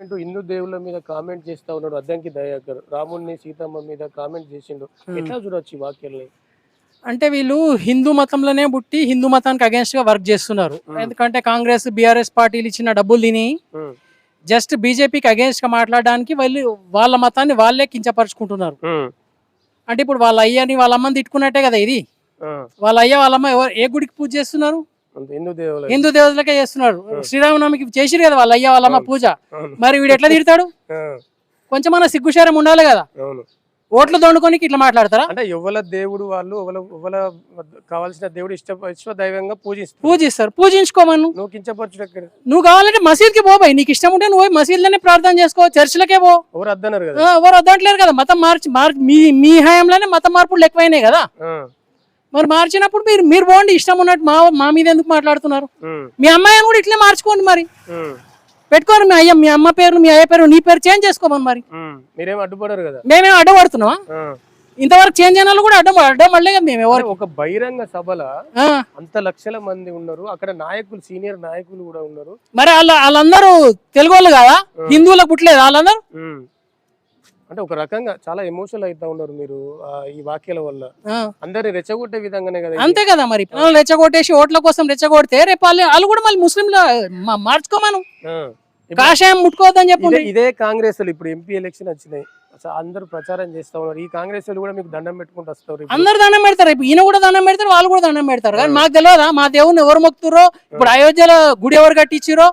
హిందూ దేవుళ్ళ మీద కామెంట్ చేస్తా ఉన్నాడు అద్దంకి దయాకర్. రాముడిని సీతమ్మ మీద కామెంట్ చేసిండు. ఎట్లా చూడొచ్చు ఈ వాక్యాలని? అంటే వీళ్ళు హిందూ మతంలోనే పుట్టి హిందూ మతానికి అగేన్స్ట్గా వర్క్ చేస్తున్నారు. ఎందుకంటే కాంగ్రెస్ బీఆర్ఎస్ పార్టీలు ఇచ్చిన డబ్బులు తిని జస్ట్ బీజేపీకి అగేన్స్ట్గా మాట్లాడడానికి వాళ్ళు వాళ్ళ మతాన్ని వాళ్ళే కించపరుచుకుంటున్నారు. అంటే ఇప్పుడు వాళ్ళ అయ్యని వాళ్ళ అమ్మని తిట్టుకున్నట్టే కదా ఇది. వాళ్ళ అయ్య వాళ్ళమ్మ ఎవరు ఏ గుడికి పూజ చేస్తున్నారు? హిందూ దేవతలకే చేస్తున్నారు Hmm. శ్రీరామనవమికి చేసిరు కదా వాళ్ళ అయ్య వాళ్ళమ్మ. పూజ. మరి వీడు ఎట్లా తిడతాడు కొంచెం మన సిగ్గుశారం ఉండాలి కదా. ఓట్లు దొండుకోనికి ఇట్లా మాట్లాడతారా? అంటే ఎవల దేవుడు వాళ్ళు ఎవల కావాల్సిన దేవుడు ఇష్ట ఇష్ట దైవంగా పూజిస్తారు. పూజిస్తారు పూజించుకోమను నువ్వు కించపరచుడు ఎక్కడ? నువ్వు కావాలంటే మసీద్కి పో భయ్. నీకు ఇష్టం ఉంటే నువ్వు పోయి మసీద్లోనే ప్రార్థన చేసుకో చర్చిలకే పో. ఎవరు అద్దన్నారు కదా? ఎవరు వద్దంటలేరు కదా. మతం మార్చి మార్ మీ మీ హయాంలోనే మత మార్పులు ఎక్కువైనాయి కదా. మరి మార్చినప్పుడు మీరు మీరు పోండి ఇష్టం ఉన్నట్టు మా మా మీద ఎందుకు మాట్లాడుతున్నారు? మీ అమ్మాయిని కూడా ఇట్లే మార్చుకోండి మరి. పెట్టుకోరు మీ అయ్య మీ అమ్మ పేరు మీ అయ్య పేరు నీ పేరు చేంజ్ చేసుకోమని మరి. మీరేం అడ్డుపడరు కదా? మేమేం అడ్డపడుతున్నావా. ఇంతవరకు చేంజ్ అయిన కూడా అడ్డం అడ్డమడలే కదా మేము ఎవరు అంటే ఒక బహిరంగ సభల అంత లక్షల మంది ఉన్నారు. అక్కడ నాయకులు సీనియర్ నాయకులు కూడా ఉన్నారు. మరి వాళ్ళ వాళ్ళందరూ తెలుగు వాళ్ళు కదా హిందువులకు పుట్టలేదు. వాళ్ళందరూ. అంటే ఒక రకంగా చాలా ఎమోషనల్ అవుతా ఉన్నారు మీరు ఈ వాక్యాల వల్ల. అందరిని రెచ్చగొట్టే విధంగానే కదా. అంతే కదా మరి. రెచ్చగొట్టేసి ఓట్ల కోసం రెచ్చగొడితే రేపు వాళ్ళు కూడా మళ్ళీ ముస్లింలు మార్చుకోమను. కాషాయం ముట్టుకోవద్దని చెప్పు. ఇదే- కాంగ్రెస్ ఇప్పుడు ఎంపీ ఎలక్షన్ వచ్చినాయి. అందరూ ప్రచారం చేస్తా ఉన్నారు. ఈ కాంగ్రెస్ కూడా మీకు దండం పెట్టుకుంటూ వస్తారు. అందరు దండం పెడతారు. ఇప్పుడు ఈయన కూడా దండం పెడతారు వాళ్ళు కూడా దండం పెడతారు. కానీ మాకు తెలియదా? మా దేవుని ఎవరు మొక్కుతురో? ఇప్పుడు అయోధ్యలో గుడి ఎవరు కట్టించిరో.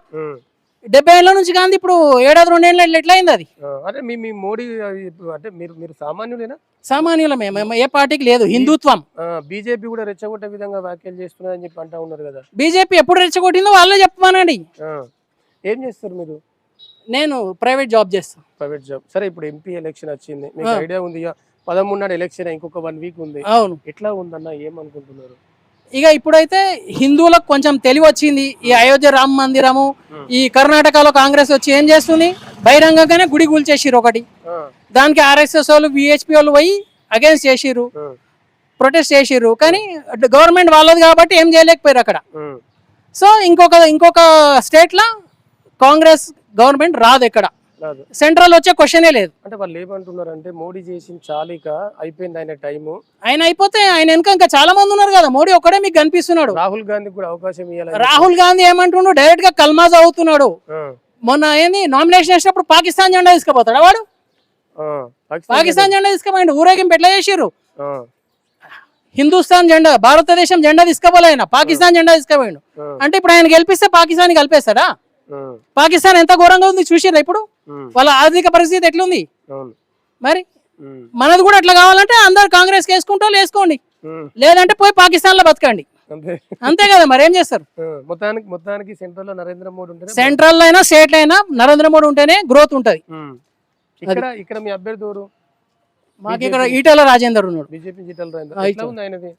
డెబ్బై ఏళ్ళ నుంచి కానీ ఇప్పుడు ఏడాది రెండేళ్ళ ఎట్లా అయింది అది? అంటే మీ మీ మోడీ అంటే మీరు మీరు సామాన్యులేనా? సామాన్యులమే మేము ఏ పార్టీకి లేదు హిందుత్వం. బీజేపీ కూడా రెచ్చగొట్టే విధంగా వ్యాఖ్యలు చేస్తున్నారని చెప్పి అంటా ఉన్నారు కదా. బీజేపీ ఎప్పుడు రెచ్చగొట్టిందో వాళ్ళే చెప్పమనండి. ఏం చేస్తారు మీరు? నేను ప్రైవేట్ జాబ్ చేస్తాను ప్రైవేట్ జాబ్. సరే ఇప్పుడు ఎంపీ ఎలక్షన్ వచ్చింది. మీకు. ఐడియా ఉంది పదమూడు నాడు ఎలక్షన్ ఇంకొక వన్ వీక్ ఉంది. అవును. ఎట్లా ఉందన్న ఏమనుకుంటున్నారు? ఇక ఇప్పుడైతే హిందువులకు కొంచెం తెలివి వచ్చింది ఈ అయోధ్య రామ మందిరము. ఈ కర్ణాటకలో కాంగ్రెస్ వచ్చి ఏం చేస్తుంది? బహిరంగంగానే గుడి కూల్చేసిర్రు ఒకటి. దానికి ఆర్ఎస్ఎస్ వాళ్ళు విహెచ్పి వాళ్ళు పోయి అగేన్స్ట్ చేసిర్రు. ఆ, ప్రొటెస్ట్ చేసిర్రు. కానీ గవర్నమెంట్ వాళ్ళది కాబట్టి ఏం చేయలేకపోయారు అక్కడ. సో ఇంకొక ఇంకొక స్టేట్లో కాంగ్రెస్ గవర్నమెంట్ రాదు ఇక్కడ రాదు. సెంట్రల్ వచ్చే క్వశ్చనే లేదు. అంటే వాళ్ళు ఏమంటున్నారు అంటే మోడీ చేసిన చాలిక అయిపోయింది ఆయన టైము. ఆయన అయిపోతే ఆయన వెనక ఇంకా చాలా మంది ఉన్నారు కదా మోడీ ఒక్కడే మీకు కనిపిస్తున్నాడు. రాహుల్ గాంధీ కూడా అవకాశం ఇవ్వాలి రాహుల్ గాంధీ ఏమంటుండు? డైరెక్ట్గా కల్మాజ్ అవుతున్నాడు. మొన్న ఏంది నామినేషన్ వేసినప్పుడు పాకిస్తాన్ జెండా తీసుకుపోతాడా వాడు? పాకిస్తాన్ జెండా తీసుకుపోయిండు ఊరేగింపు ఎట్లా చేసిర్రు? హిందుస్థాన్ జెండా భారతదేశం జెండా తీసుకుపోలే ఆయన పాకిస్తాన్ జెండా తీసుకుపోయిండు. అంటే ఇప్పుడు ఆయన గెలిపిస్తే పాకిస్తాన్ కలిపేస్తాడా? పాకిస్తాన్ ఎంత ఘోరంగా ఉంది చూసిర్రా ఇప్పుడు? వాళ్ళ ఆర్థిక పరిస్థితి ఎట్లుంది? మరి మనది కూడా అట్లా కావాలంటే అందరు కాంగ్రెస్ వేసుకుంటా వేసుకోండి. లేదంటే పోయి పాకిస్తాన్లో బతకండి. అంతే. కదా మరి ఏం చేస్తారు? మొత్తానికి మొత్తానికి సెంట్రల్లో నరేంద్ర మోడీ సెంట్రల్ అయినా స్టేట్ అయినా నరేంద్ర మోడీ ఉంటేనే గ్రోత్ ఉంటది. ఇక్కడ ఇక్కడ మీ అభ్యర్థి ఎవరు? మాకు ఇక్కడ ఈటల రాజేందర్ ఉన్నాడు. బీజేపీ. ఉంది ఆయనది?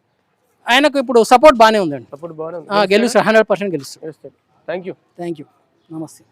ఆయనకు ఇప్పుడు సపోర్ట్ బాగానే ఉందండి. బాగానే ఆ, గెలుస్తాడు. హండ్రెడ్ పర్సెంట్ గెలుస్తాడు. థ్యాంక్ యూ థ్యాంక్ యూ నమస్తే.